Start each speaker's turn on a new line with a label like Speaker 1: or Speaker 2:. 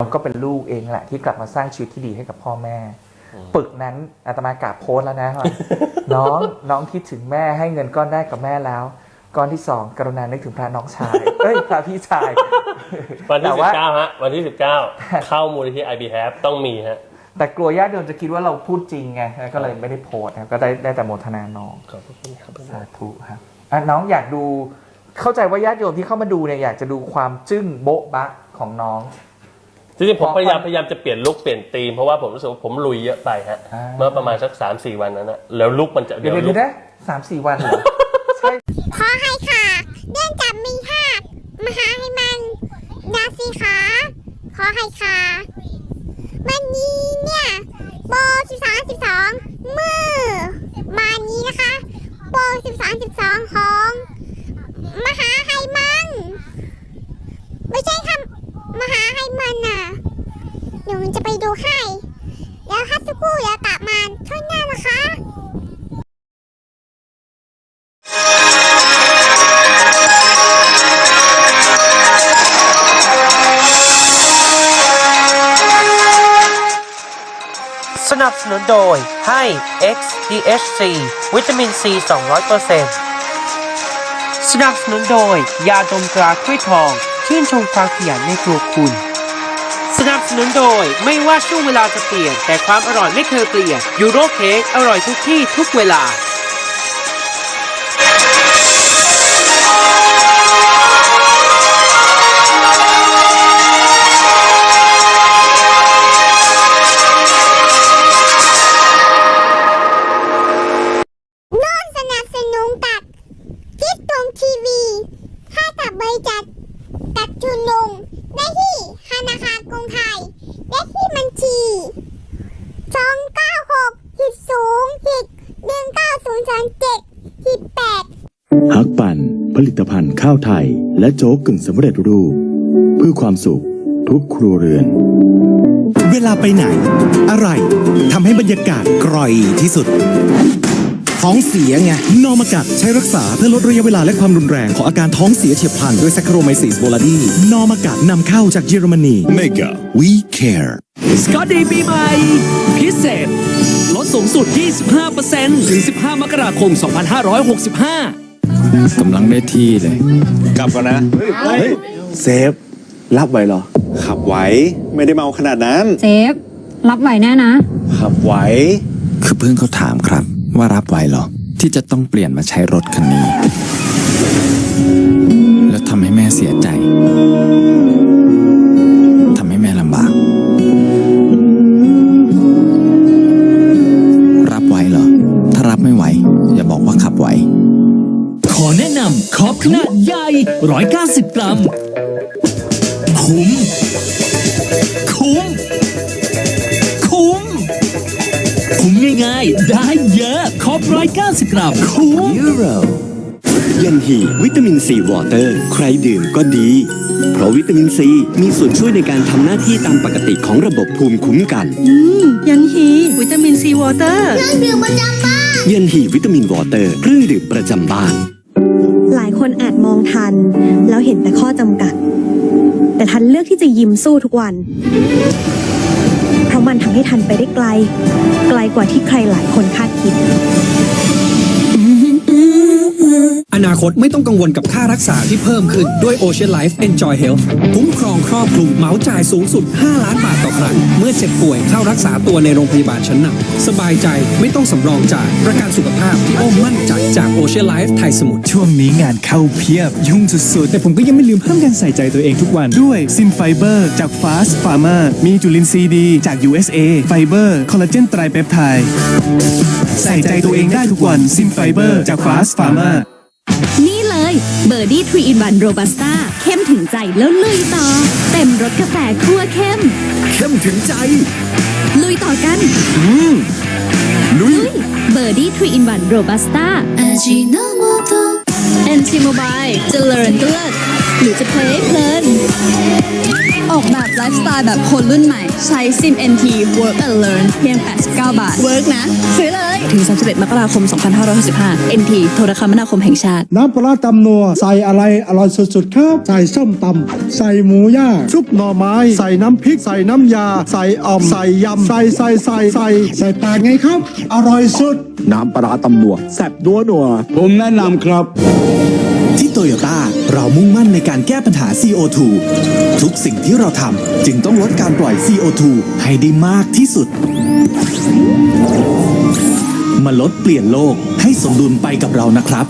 Speaker 1: เราก็เป็นลูกเองแหละที่กลับมาสร้างชีวิตที่ดีให้กับพ่อแม่ปึกนั้นอาตมากราบโพสต์แล้วนะว่าน้องน้องคิดถึงแม่ให้เงินก้อนแรกกับแม่แล้ว ก้อนที่สองกรุณานึกถึงพระน้องชายเอ้ยพระพี่ชาย
Speaker 2: วันที่
Speaker 1: แต่
Speaker 2: สิ
Speaker 1: ว่า
Speaker 2: บเก้าฮะวันที่สิบเก้าเข้ามูลนิธิ IB Have ต้องมีฮะ
Speaker 1: แต่กลัวญาติโยมจะคิดว่าเราพูดจริงไงก็เลยไม่ได้โพสต์นะก็ได้ได้แต่โมทนาน้อง
Speaker 2: ขอบคุณครับ
Speaker 1: สาธุครับอะน้องอยากดูเข้าใจว่าญาติโยมที่เข้ามาดูเนี่ยอยากจะดูความจึ้งโบ๊ะบะของน้อง
Speaker 2: จริงๆผม
Speaker 1: เพราะ
Speaker 2: พยายาม
Speaker 1: มัน
Speaker 2: พยายามจะเปลี่ยนลุคเปลี่ยนธีมเพราะว่าผมรู้สึกว่าผมลุยเยอะไปฮะ
Speaker 1: อ่า
Speaker 2: เมื่อประมาณสักสามสี่วันนั้นนะแล้วลุคมันจะ
Speaker 1: เดี๋ยว
Speaker 2: ลุ
Speaker 1: เดี๋ย
Speaker 2: คว
Speaker 1: นะสามสี่วันเหรอ ใช่
Speaker 3: ขอให้ค่ะเนื่องจากมีหากมาหาให้มันดาสิคะขอให้ค่ะวันนี้เนี่ยโปร13 12มือมานี้นะคะโปร13 12ของมหาให้มัน ไม่ใช่ค่ะมหาให้มันน่ะเดี๋ยวมันจะไปดู ให้ แล้วฮัตสุกุแล้วกลับมาช่วงหน้านะคะ
Speaker 4: สนับสนุนโดยให้ X DHC วิตามิน C 200%สนับสนุนโดย ยาดมตราถ้วยทอง ชื่นชมความขยันในตัวคุณ สนุนโดย ไม่ว่าช่วงเวลาจะเปลี่ยน แต่ความอร่อยไม่เคยเปลี่ยนยูโรเค้กอร่อยทุกที่ทุกเวลา
Speaker 5: ฮักปั่น ผลิตภัณฑ์ข้าวไทย และโจ๊กกึ่งสำเร็จรูป เพื่อความสุขทุกครัวเรือน
Speaker 6: เวลาไปไหน อะไรทำให้บรรยากาศกร่อยที่สุด ท้องเสียไง นอมากัดใช้รักษาเพื่อลดระยะเวลาและความรุนแรง ของอาการท้องเสียเฉียบพลันด้วยแซคโครไมซิสโบลาดีนอมากัดนำเข้าจากเยอรมนี Mega We Care
Speaker 7: สกอตดีปีใหม่พิเศษ ลดสูงสุด 25%ถึง 15 มกราคม 2565
Speaker 8: กำลังได้ที่เลย
Speaker 9: กลับก่อนนะ
Speaker 6: เซฟ รับไหวเหรอ
Speaker 9: ขับไหว ไม่ได้เมาขนาดนั้น
Speaker 10: เซฟ รับไหวแน่นะ
Speaker 9: ขับไหว
Speaker 8: คือเพื่อนเขาถามครับ ว่ารับไหวเหรอ ที่จะต้องเปลี่ยนมาใช้รถคันนี้ แล้วทำให้แม่เสียใจ
Speaker 7: 190 กรัม คุ้ม คุ้ม คุ้ม คุ้มง่ายๆ ได้เยอะคอป190 กรัม คุ้ม
Speaker 6: ยันฮีวิตามินซีวอเตอร์ ใครดื่มก็ดี เพราะวิตามินซีมีส่วนช่วยในการทำหน้าที่ตามปกติของระบบภูมิคุ้มกัน
Speaker 10: ยันฮีวิตามินซีวอเตอร์
Speaker 3: เครื่องดื่มประจำบ้าน
Speaker 6: ยันฮีวิตามินวอเตอร์เครื่องดื่มประจำบ้าน
Speaker 10: หลาย คนอาจมองทัน แล้วเห็นแต่ข้อจำกัด แต่ทันเลือกที่จะยิ้มสู้ทุกวัน เพราะมันทำให้ทันไปได้ไกล ไกลกว่าที่ใครหลายคนคาดคิด
Speaker 7: อนาคตไม่ต้องกังวลกับค่ารักษาที่เพิ่มขึ้นด้วย Ocean Life Enjoy Health คุ้มครองครอบคลุมเหมาจ่ายสูงสุด 5 ล้านบาทต่อครั้ง เมื่อเจ็บป่วยเข้ารักษาตัวในโรงพยาบาลชั้นนำสบายใจไม่ต้องสำรองจ่ายประกันสุขภาพที่อ้อมมั่น ใจจาก Ocean Life ไทยสมุทร
Speaker 6: ช่วงนี้งานเข้าเพียบยุ่งสุดๆ แต่ผมก็ยังไม่ลืมเพิ่มการใส่ใจตัวเองทุกวัน ด้วยซินไฟเบอร์จาก Fast Pharma มีจุลินทรีย์ดีจาก USA ไฟเบอร์คอลลาเจนไตรเปปไทด์ใส่ใจตัวเองได้ทุกวันซินไฟเบอร์จาก Fast Pharma
Speaker 10: นี่เลยเบอร์ดี้ทรีอินวันโรบัสต้าเข้มถึงใจแล้วลุยต่อ เต็มรสกาแฟคั่วเข้ม
Speaker 6: เข้มถึงใจ
Speaker 10: ลุยต่อกัน
Speaker 6: ลุย
Speaker 10: เบอร์ดี้ทรีอินวันโรบัสต้าแอนชิโมบายเจริญเลิศ หรือจะเพลย์เพลินออกแบบไลฟ์สไตล์แบบคนรุ่นใหม่ ใช้ซิม NT Work and Learn เพียง 89 บาทเวิร์กนะ ซื้อเลย ถึง 31 มกราคม 2565 NT โทรคมนาคมแห่งชาติ
Speaker 6: น้ำปลาร้าตำนัว ใส่อะไรอร่อยสุดๆครับ ใส่ส้มตำใส่หมูย่างซุปหน่อไม้ ใส่น้ำพริก ใส่น้ำยา ใส่อ่อม ใส่ยำ ใส่ใส่ใส่ใส่ใส่ปากไงครับ อร่อยสุด
Speaker 5: น้ำปลาร้าตำนัวแซ่บนัวนัว
Speaker 6: ผมแนะนำครับ ที่โตโยต้าเรามุ่งมั่นในการแก้ปัญหา CO2 ทุกสิ่งที่เราทำจึงต้องลดการปล่อย CO2 ให้ได้มากที่สุด มาลดเปลี่ยนโลกให้สมดุลไปกับเรานะครับ